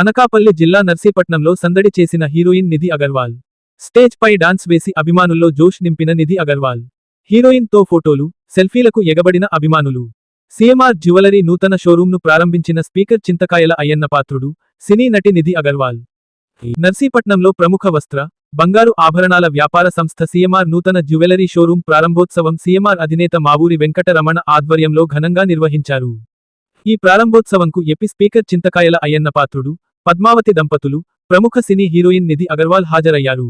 అనకాపల్లి జిల్లా నర్సీపట్నంలో సందడి చేసిన హీరోయిన్ నిధి అగర్వాల్. స్టేజ్ పై డాన్స్ వేసి అభిమానుల్లో జోష్ నింపిన నిధి అగర్వాల్. హీరోయిన్తో ఫోటోలు సెల్ఫీలకు ఎగబడిన అభిమానులు. సీఎంఆర్ జ్యువెలరీ నూతన షోరూంను ప్రారంభించిన స్పీకర్ చింతకాయల అయ్యన్న పాత్రుడు సినీ నటి నిధి అగర్వాల్. నర్సీపట్నంలో ప్రముఖ వస్త్ర బంగారు ఆభరణాల వ్యాపార సంస్థ సీఎంఆర్ నూతన జ్యువెలరీ షోరూం ప్రారంభోత్సవం సీఎంఆర్ అధినేత మావూరి వెంకటరమణ ఆధ్వర్యంలో ఘనంగా నిర్వహించారు. ఈ ప్రారంభోత్సవంకు ఎపి స్పీకర్ చింతకాయల అయ్యన్న పాత్రుడు పద్మావతి దంపతులు ప్రముఖ సినీ హీరోయిన్ నిధి అగర్వాల్ హాజరయ్యారు.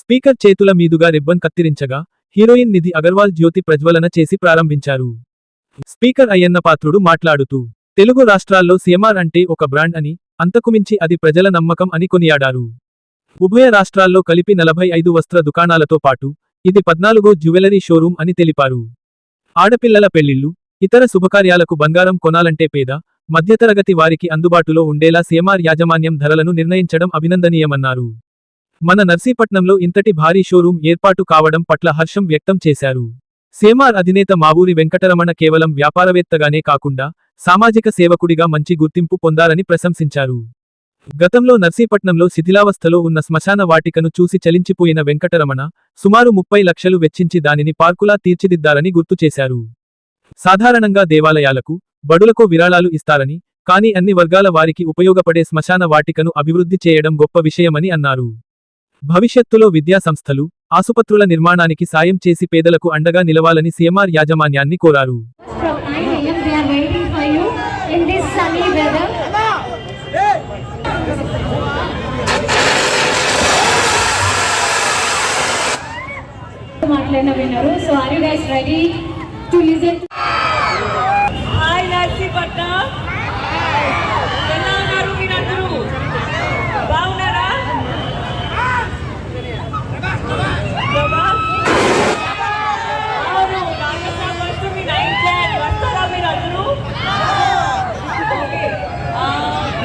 స్పీకర్ చేతుల మీదుగా రిబ్బన్ కత్తిరించగా హీరోయిన్ నిధి అగర్వాల్ జ్యోతి ప్రజ్వలన చేసి ప్రారంభించారు. స్పీకర్ అయ్యన్న పాత్రుడు మాట్లాడుతూ తెలుగు రాష్ట్రాల్లో సీఎంఆర్ అంటే ఒక బ్రాండ్ అని అంతకుమించి అది ప్రజల నమ్మకం అని కొనియాడారు. ఉభయ రాష్ట్రాల్లో కలిపి నలభై ఐదు వస్త్ర దుకాణాలతో పాటు ఇది పద్నాలుగో జ్యువెలరీ షోరూం అని తెలిపారు. ఆడపిల్లల పెళ్ళిళ్ళు ఇతర శుభకార్యాలకు బంగారం కొనాలంటే పేద మధ్యతరగతి వారికి అందుబాటులో ఉండేలా సీఎంఆర్ యాజమాన్యం ధరలను నిర్ణయించడం అభినందనీయమన్నారు. మన నర్సీపట్నంలో ఇంతటి భారీ షోరూం ఏర్పాటు కావడం పట్ల హర్షం వ్యక్తం చేశారు. సేమార్ అధినేత మావూరి వెంకటరమణ కేవలం వ్యాపారవేత్తగానే కాకుండా సామాజిక సేవకుడిగా మంచి గుర్తింపు పొందారని ప్రశంసించారు. గతంలో నర్సీపట్నంలో శిథిలావస్థలో ఉన్న శ్మశాన వాటికను చూసి చలించిపోయిన వెంకటరమణ సుమారు ముప్పై లక్షలు వెచ్చించి దానిని పార్కులా తీర్చిదిద్దారని గుర్తు చేశారు. సాధారణంగా దేవాలయాలకు బడులకు విరాళాలు ఇస్తారని కానీ అన్ని వర్గాల వారికి ఉపయోగపడే శ్మశాన వాటికను అభివృద్ధి చేయడం గొప్ప విషయమని అన్నారు. భవిష్యత్తులో విద్యా సంస్థలు ఆసుపత్రుల నిర్మాణానికి సాయం చేసి పేదలకు అండగా నిలవాలని సీఎంఆర్ యాజమాన్యాన్ని కోరారు. మాట్లాడిన విన్నారు. So are you guys ready to listen Narsipatnam ఎలా ఉన్నారు మీరందరూ బాగున్నారా?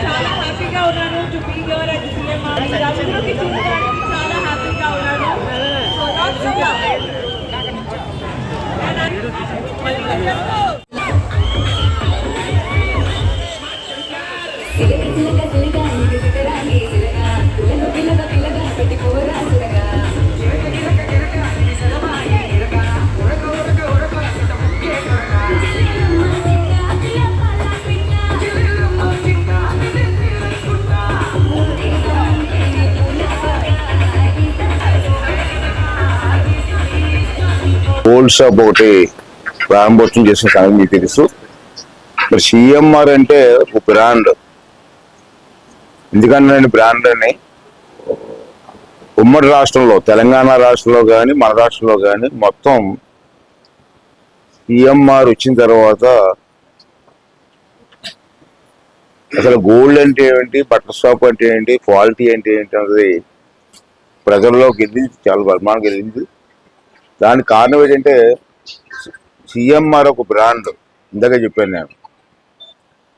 చాలా హ్యాపీగా ఉన్నాను. To be here at CM మీరందరూకి చూడడానికి చాలా హ్యాపీగా ఉన్నాను. So lots of love gold shop ఒకటి ప్రారంభోత్సవం చేసిన సంగతి మీకు తెలుసు. మరి సిఎంఆర్ అంటే ఒక బ్రాండ్ ఎందుకంటే నేను బ్రాండ్ అని? ఉమ్మడి రాష్ట్రంలో తెలంగాణ రాష్ట్రంలో కానీ మన రాష్ట్రంలో కానీ మొత్తం సిఎంఆర్ వచ్చిన తర్వాత అసలు గోల్డ్ అంటే ఏంటి బట్టల షాప్ అంటే ఏంటి క్వాలిటీ అంటే ఏంటి అన్నది ప్రజల్లోకి వెళ్ళింది చాలా బలమానికి వెళ్ళింది దానికి కారణం ఏంటంటే సిఎంఆర్ ఒక బ్రాండ్ ఇందాక చెప్పాను నేను.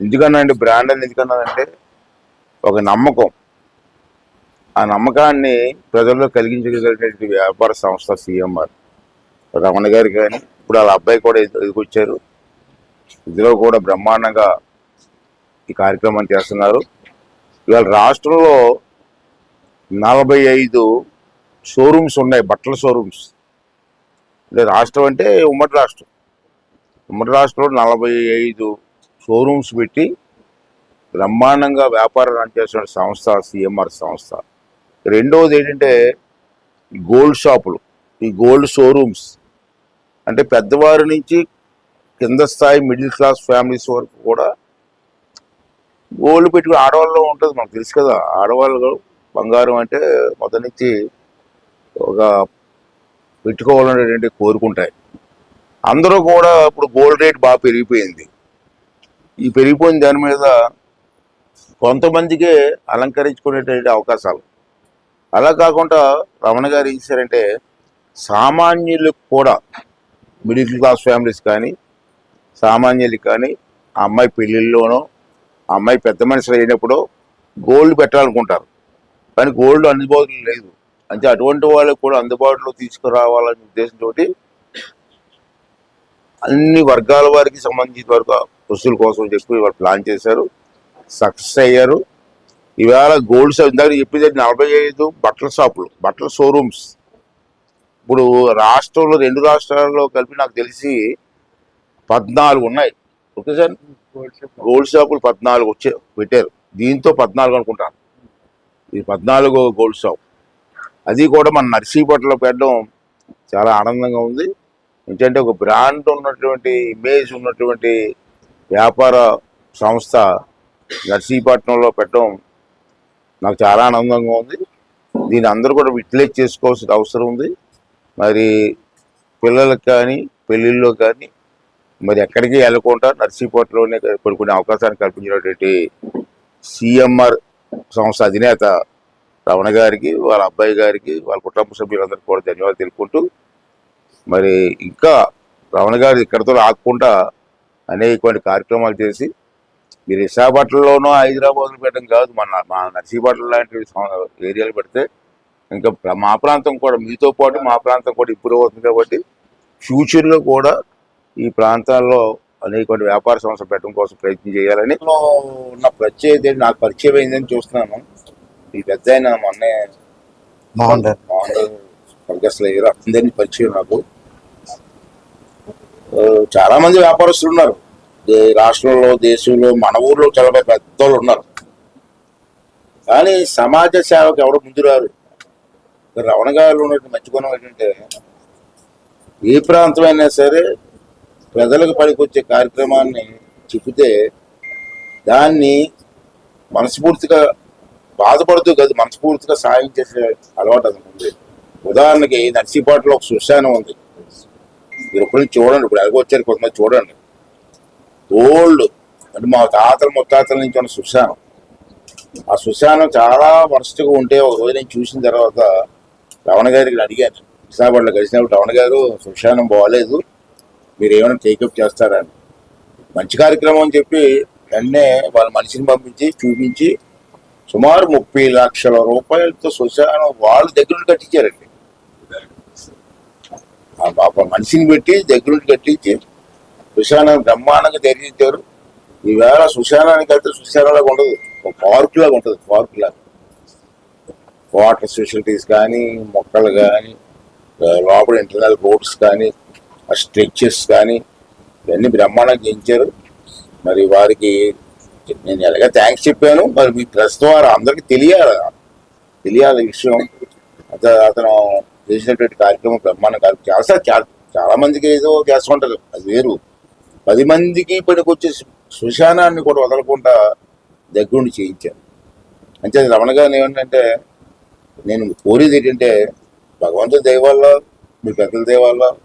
ఎందుకన్నానంటే బ్రాండ్ అని ఎందుకన్నానంటే ఒక నమ్మకం. ఆ నమ్మకాన్ని ప్రజల్లో కలిగించగలిగినటువంటి వ్యాపార సంస్థ సిఎంఆర్ రమణ గారు కానీ ఇప్పుడు వాళ్ళ అబ్బాయి కూడా ఎదుకొచ్చారు ఇందులో కూడా బ్రహ్మాండంగా ఈ కార్యక్రమాన్ని చేస్తున్నారు. ఇవాళ రాష్ట్రంలో నలభై ఐదు షోరూమ్స్ ఉన్నాయి బట్టల షోరూమ్స్. అంటే రాష్ట్రం అంటే ఉమ్మడి రాష్ట్రం. ఉమ్మడి రాష్ట్రంలో నలభై ఐదు షోరూమ్స్ పెట్టి బ్రహ్మాండంగా వ్యాపారం రన్ చేస్తున్న సంస్థ సిఎంఆర్ సంస్థ. రెండవది ఏంటంటే గోల్డ్ షాపులు ఈ గోల్డ్ షోరూమ్స్. అంటే పెద్దవారి నుంచి కింద స్థాయి మిడిల్ క్లాస్ ఫ్యామిలీస్ వరకు కూడా గోల్డ్ పెట్టుకుని ఆడవాళ్ళలో ఉంటుంది మనకు తెలుసు కదా. ఆడవాళ్ళు బంగారం అంటే మొదటి నుంచి ఒక పెట్టుకోవాలనేటువంటి కోరుకుంటాయి. అందరూ కూడా ఇప్పుడు గోల్డ్ రేట్ బాగా పెరిగిపోయింది. ఈ పెరిగిపోయిన దాని మీద కొంతమందికే అలంకరించుకునేటువంటి అవకాశాలు. అలా కాకుండా రమణ గారు ఏం చేశారంటే సామాన్యులకు కూడా మిడిల్ క్లాస్ ఫ్యామిలీస్ కానీ సామాన్యులకి కానీ అమ్మాయి పెళ్ళిళ్ళలోనో అమ్మాయి పెద్ద మనుషులు అయినప్పుడు గోల్డ్ పెట్టాలనుకుంటారు. కానీ గోల్డ్ అందుబాటులో లేదు. అంటే అటువంటి వాళ్ళకి కూడా అందుబాటులో తీసుకురావాలనే ఉద్దేశంతో అన్ని వర్గాల వారికి సంబంధించిన వరకు వస్తువుల కోసం చెప్పి వాళ్ళు ప్లాన్ చేశారు. సక్సెస్ అయ్యారు. ఇవాళ గోల్డ్ షాప్ ఇందాక చెప్పేది నలభై ఐదు బట్టల షాపులు బట్టల షోరూమ్స్. ఇప్పుడు రాష్ట్రంలో రెండు రాష్ట్రాల్లో కలిపి నాకు తెలిసి పద్నాలుగు ఉన్నాయి. Okay sir? గోల్డ్ షాపులు పద్నాలుగు వచ్చే పెట్టారు. దీంతో పద్నాలుగు అనుకుంటాను. ఇది పద్నాలుగు గోల్డ్ షాప్. అది కూడా మన నర్సీపట్నంలో పెట్టడం చాలా ఆనందంగా ఉంది. ఏంటంటే ఒక బ్రాండ్ ఉన్నటువంటి ఇమేజ్ ఉన్నటువంటి వ్యాపార సంస్థ నర్సీపట్నంలో పెట్టడం నాకు చాలా ఆనందంగా ఉంది. దీని అందరూ కూడా యూటిలైజ్ చేసుకోవాల్సిన అవసరం ఉంది. మరి పిల్లలకు కానీ పెళ్ళిళ్ళలో కానీ మరి ఎక్కడికి వెళ్ళకుండా నర్సీపట్లోనే కొన్ని కొన్ని అవకాశాలు కల్పించినటువంటి సిఎంఆర్ సంస్థ అధినేత రమణ గారికి వాళ్ళ అబ్బాయి గారికి వాళ్ళ కుటుంబ సభ్యులందరికీ కూడా ధన్యవాదాలు తెలుపుకుంటూ మరి ఇంకా రమణ గారు ఇక్కడితో ఆగకుండా అనేకమైన కార్యక్రమాలు చేసి మీరు విశాఖపట్నంలోనూ హైదరాబాద్లో పెట్టడం కాదు మన మా నర్సీపట్నం లాంటి ఏరియాలు పెడితే ఇంకా మా ప్రాంతం కూడా మీతో పాటు మా ప్రాంతం కూడా ఇప్పుడు అవుతుంది కాబట్టి ఫ్యూచర్లో కూడా ఈ ప్రాంతాల్లో అనేక వ్యాపార సంస్థలు పెట్టడం కోసం ప్రయత్నం చేయాలని ఉన్న ప్రత్యేకత నాకు పరిచయం అయిందని చూస్తున్నాను. ఈ పెద్ద ఆయన మొన్నే మోహన్ గారు అసలు అందరినీ పరిచయం నాకు. చాలా మంది వ్యాపారస్తులు ఉన్నారు. రాష్ట్రంలో దేశంలో మన ఊర్లో చాలా పెద్దోళ్ళు ఉన్నారు. కానీ సమాజ సేవకు ఎవరు ముందు రారు. రమణ ఉన్నటువంటి మంచి గుణం ఏంటంటే ఏ ప్రాంతమైనా సరే ప్రజలకు పనికొచ్చే కార్యక్రమాన్ని చెబితే దాన్ని మనస్ఫూర్తిగా బాధపడుతూ కాదు మనస్ఫూర్తిగా సాయం చేసే అలవాటు అది ఉంది. ఉదాహరణకి నర్సీపాటలో ఒక సుశానం ఉంది. మీరు ఇప్పుడు చూడండి ఇప్పుడు ఎలాగో వచ్చారు కొంతమంది చూడండి. ఓల్డ్ అంటే మా తాతల ముత్తాతల నుంచి ఉన్న సుశానం ఆ సుశానం చాలా వరస్ట్గా ఉంటే ఒక రోజు నేను చూసిన తర్వాత రమణ గారికి అడిగాను. విశాఖపట్నంలో కలిసినప్పుడు రమణ గారు సుశానం బాగాలేదు మీరు ఏమైనా టేకప్ చేస్తారని మంచి కార్యక్రమం అని చెప్పి వెంటనే వాళ్ళ మనిషిని పంపించి చూపించి సుమారు ముప్పై లక్షల రూపాయలతో శ్మశానం వాళ్ళ దగ్గర నుండి కట్టించారండి. ఆ పాప మనిషిని పెట్టి దగ్గర నుండి కట్టించి శ్మశానం బ్రహ్మాండంగా తెరిచారు ఈవేళ శ్మశానానికి వెళ్తే శ్మశానంలాగా ఉండదు. ఒక పార్క్ లాగా ఉంటుంది పార్క్ లాగా. వాటర్ ఫెసిలిటీస్ కానీ మొక్కలు కానీ లోపల ఇంటర్నల్ రోడ్స్ కానీ స్ట్రెచెస్ కానీ ఇవన్నీ బ్రహ్మాండంగా చేయించారు. మరి వారికి నేను ఎలాగ థ్యాంక్స్ చెప్పాను మరి మీ ప్రెస్ ద్వారా అందరికీ తెలియాలి. తెలియాలి విషయం. అతను చేసినటువంటి కార్యక్రమం బ్రహ్మాండం కార్యక్రమం చాలా చాలా చాలా మందికి ఏదో చేస్తుంటారు అది వేరు. పది మందికి పనికొచ్చే శ్మశానాన్ని కూడా వదలకుండా దగ్గరుండి చేయించాను. అంటే రమణ గారిని ఏమిటంటే నేను కోరేది ఏంటంటే భగవంతుడి దయ మీ పెద్దల దయ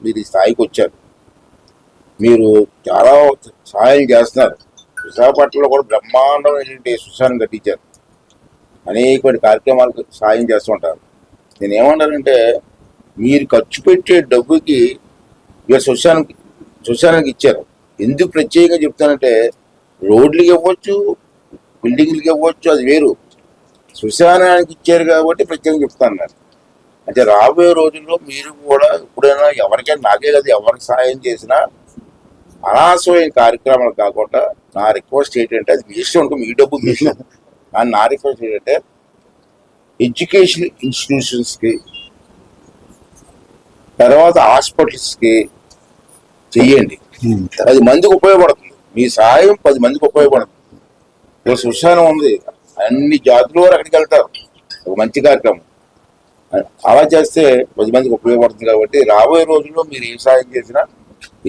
మీరు ఈ స్థాయికి వచ్చారు. మీరు చాలా సహాయం చేస్తున్నారు. విశాఖపట్నంలో కూడా బ్రహ్మాండమైనటువంటి సుశానం కట్టించారు అనేకమైన కార్యక్రమాలకు సాయం చేస్తుంటారు నేను ఏమంటానంటే మీరు ఖర్చు పెట్టే డబ్బుకి ఇక సుశానికి శ్మశానానికి ఇచ్చారు. ఎందుకు ప్రత్యేకంగా చెప్తానంటే రోడ్లకి ఇవ్వచ్చు బిల్డింగ్లకి ఇవ్వచ్చు అది వేరు. సుశానానికి ఇచ్చారు కాబట్టి ప్రత్యేకంగా చెప్తాను నేను అంటే రాబోయే రోజుల్లో మీరు కూడా ఎప్పుడైనా ఎవరికైనా నాకే కదా ఎవరికి సహాయం చేసినా అనాశమైన కార్యక్రమాలు కాకుండా నా రిక్వెస్ట్ ఏంటంటే అది మీ ఇష్టం ఉంటుంది మీ డబ్బు మీ ఇష్టం. కానీ నా రిక్వెస్ట్ ఏంటంటే ఎడ్యుకేషన్ ఇన్స్టిట్యూషన్స్కి తర్వాత హాస్పిటల్స్కి చెయ్యండి. పది మందికి ఉపయోగపడుతుంది. మీ సహాయం పది మందికి ఉపయోగపడుతుంది. ఇక్కడ శ్మశానం ఉంది. అన్ని జాతుల వారు అక్కడికి వెళ్తారు. ఒక మంచి కార్యక్రమం. అలా చేస్తే పది మందికి ఉపయోగపడుతుంది కాబట్టి రాబోయే రోజుల్లో మీరు ఏ సహాయం చేసినా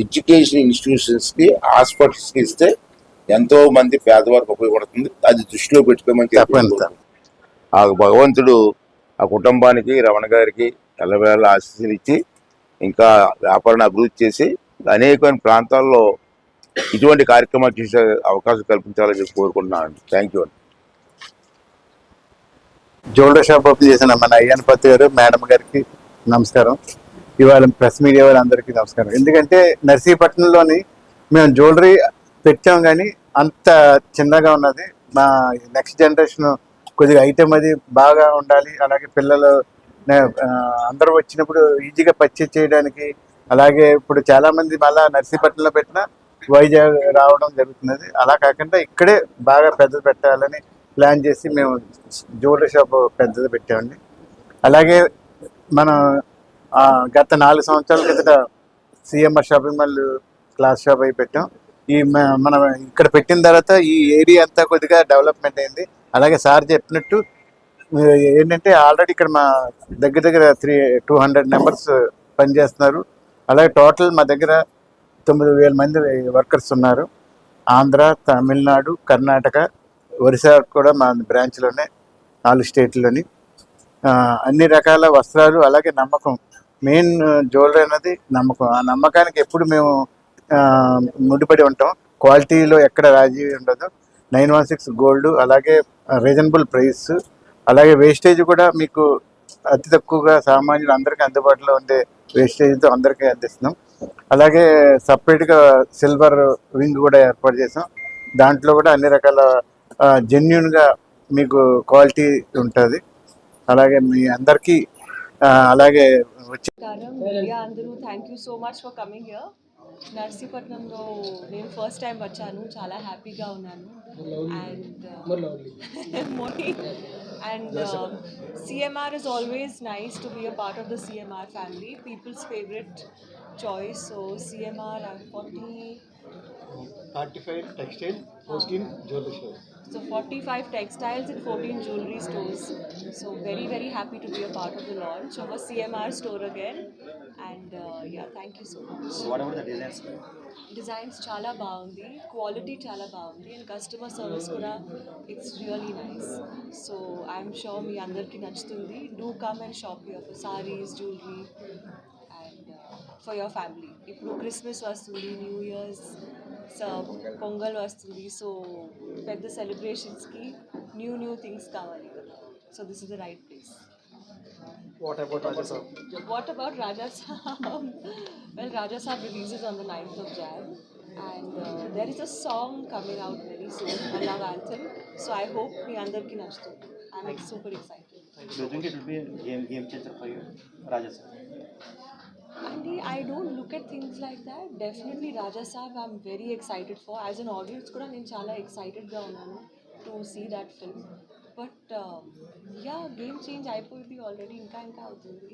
ఎడ్యుకేషన్ ఇన్స్టిట్యూషన్స్కి హాస్పిటల్స్కి ఇస్తే ఎంతో మంది పేదవారికి ఉపయోగపడుతుంది. అది దృష్టిలో పెట్టుకోమని చెప్పండి. ఆ భగవంతుడు ఆ కుటుంబానికి రమణ గారికి ఎల్లవేళ ఆశీస్సులు ఇచ్చి ఇంకా వ్యాపారాన్ని అభివృద్ధి చేసి అనేకమైన ప్రాంతాల్లో ఇటువంటి కార్యక్రమాలు చేసే అవకాశం కల్పించాలని చెప్పి కోరుకుంటున్నాను థ్యాంక్ యూ అండి. జ్యువెలరీ షాప్ ఓపెన్ చేసిన మన అయ్యన్పతి గారు మేడం గారికి నమస్కారం. ఇవాళ ప్రెస్ మీడియా వారందరికీ నమస్కారం. ఎందుకంటే నర్సీపట్నంలోని మేము జ్యువెలరీ పెట్టాం కానీ అంత చిన్నగా ఉన్నది. మా నెక్స్ట్ జనరేషన్ కొద్దిగా ఐటెం అది బాగా ఉండాలి. అలాగే పిల్లలు అందరూ వచ్చినప్పుడు ఈజీగా పర్చేజ్ చేయడానికి అలాగే ఇప్పుడు చాలామంది మళ్ళీ మళ్ళా నర్సీపట్నంలో పెట్టిన వైజాగ్ రావడం జరుగుతున్నది. అలా కాకుండా ఇక్కడే బాగా పెద్దది పెట్టాలని ప్లాన్ చేసి మేము జ్యువెలరీ షాప్ పెద్దది పెట్టామండి. అలాగే మనం గత నాలుగు సంవత్సరాల క్రితట CMR shopping mall class shop అయి పెట్టాం. ఈ మ- మనం ఇక్కడ పెట్టిన తర్వాత ఈ ఏరియా అంతా కొద్దిగా డెవలప్మెంట్ అయింది. అలాగే సార్ చెప్పినట్టు ఏంటంటే ఆల్రెడీ ఇక్కడ మా దగ్గర దగ్గర త్రీ టూ హండ్రెడ్ మెంబర్స్ పనిచేస్తున్నారు. అలాగే టోటల్ మా దగ్గర తొమ్మిది వేల మంది వర్కర్స్ ఉన్నారు. ఆంధ్ర తమిళనాడు కర్ణాటక ఒరిస్సా కూడా మా బ్రాంచ్లోనే నాలుగు స్టేట్లోని అన్ని రకాల వస్త్రాలు అలాగే నమ్మకం. మెయిన్ జ్యువెలరీ అనేది నమ్మకం. ఆ నమ్మకానికి ఎప్పుడు మేము ముడిపడి ఉంటాం. క్వాలిటీలో ఎక్కడ రాజీ ఉండదు. నైన్ వన్ సిక్స్ గోల్డ్ అలాగే రీజనబుల్ ప్రైస్. అలాగే వేస్టేజ్ కూడా మీకు అతి తక్కువగా సామాన్యులు అందరికీ అందుబాటులో ఉండే వేస్టేజ్తో అందరికీ అందిస్తున్నాం. అలాగే సపరేట్గా సిల్వర్ వింగ్ కూడా ఏర్పాటు చేసాం. దాంట్లో కూడా అన్ని రకాల జెన్యున్గా మీకు క్వాలిటీ ఉంటుంది. అలాగే మీ అందరికీ అలాగే వచ్చి అందరూ thank you so much for coming here నర్సీపట్నంలో నేను ఫస్ట్ టైం వచ్చాను. చాలా హ్యాపీగా ఉన్నాను. And Moni and CMR is always nice to be a part of the CMR family people's favourite choice so CMR forty forty five textile jewellery So 45 textiles and 14 jewelry stores. So very, very happy to be a part of the launch of a CMR store again. And uh, yeah, thank you so much. So what about the designs? Designs chala baundi, quality chala baundi and customer service kura, it's really nice. So I'm sure me andarki nachtundi. Do come and shop here for sarees, jewelry, for your family ఇప్పుడు Christmas వస్తుంది new years pongal వస్తుంది so పెద్ద సెలబ్రేషన్స్కి new new things కావాలి కదా so this is the right place What about Raja sir? What about Raja Saab? well, Raja Saab releases on the 9th of Jan, and uh, there is a song coming out very soon, a love anthem. So I hope మీ అందరికీ నచ్చుతుంది I'm like, super excited. Do you think it will be a game game changer for you, Raja sir? And I don't look at things like that. Definitely Raja Saab I'm very excited for. As an audience కూడా నేను చాలా ఎక్సైటెడ్గా ఉన్నాను to see that film but ya game change అయిపోయింది already ఇంకా ఇంకా అవుతుంది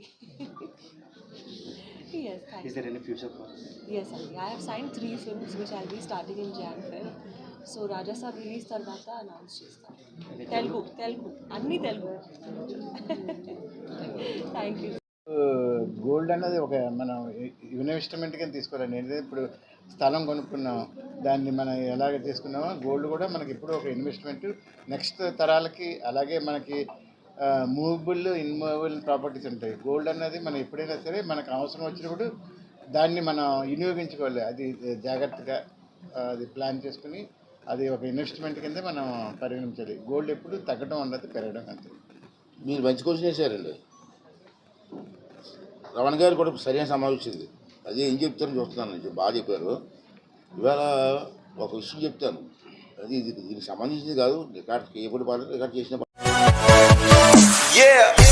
yes thank Is there any future for us? Yes, Andy. I have signed three films which I'll be starting in Jan Feb. So Raja Saab release తర్వాత announce చేస్తాను తెలుగు తెలుగు అన్నీ Telugu thank you Gold అనేది ఒక మనం investment కింద తీసుకోవాలండి. ఏంటంటే ఇప్పుడు స్థలం కొనుక్కున్నాం దాన్ని మనం ఎలాగ తీసుకున్నామో గోల్డ్ కూడా మనకి ఇప్పుడు ఒక ఇన్వెస్ట్మెంట్ నెక్స్ట్ తరాలకి అలాగే మనకి మూవబుల్ ఇన్మూవబుల్ ప్రాపర్టీస్ ఉంటాయి. గోల్డ్ అనేది మనం ఎప్పుడైనా సరే మనకు అవసరం వచ్చినప్పుడు దాన్ని మనం వినియోగించుకోవాలి. అది జాగ్రత్తగా అది ప్లాన్ చేసుకుని అది ఒక ఇన్వెస్ట్మెంట్ కింద మనం పరిగణించాలి. గోల్డ్ ఎప్పుడు తగ్గడం ఉండదు పెరగడం అంతే. మీరు మంచి క్వశ్చన్ వేశారండి రమణ గారు కూడా సరైన సమాధానం వచ్చింది అదే ఏం చెప్తారని చూస్తున్నాను నేను. బాగా చెప్పారు. ఇవాళ ఒక విషయం చెప్తాను. అది దీనికి సంబంధించింది కాదు. రికార్డ్ ఏ పడి రికార్డ్ చేసిన Yeah.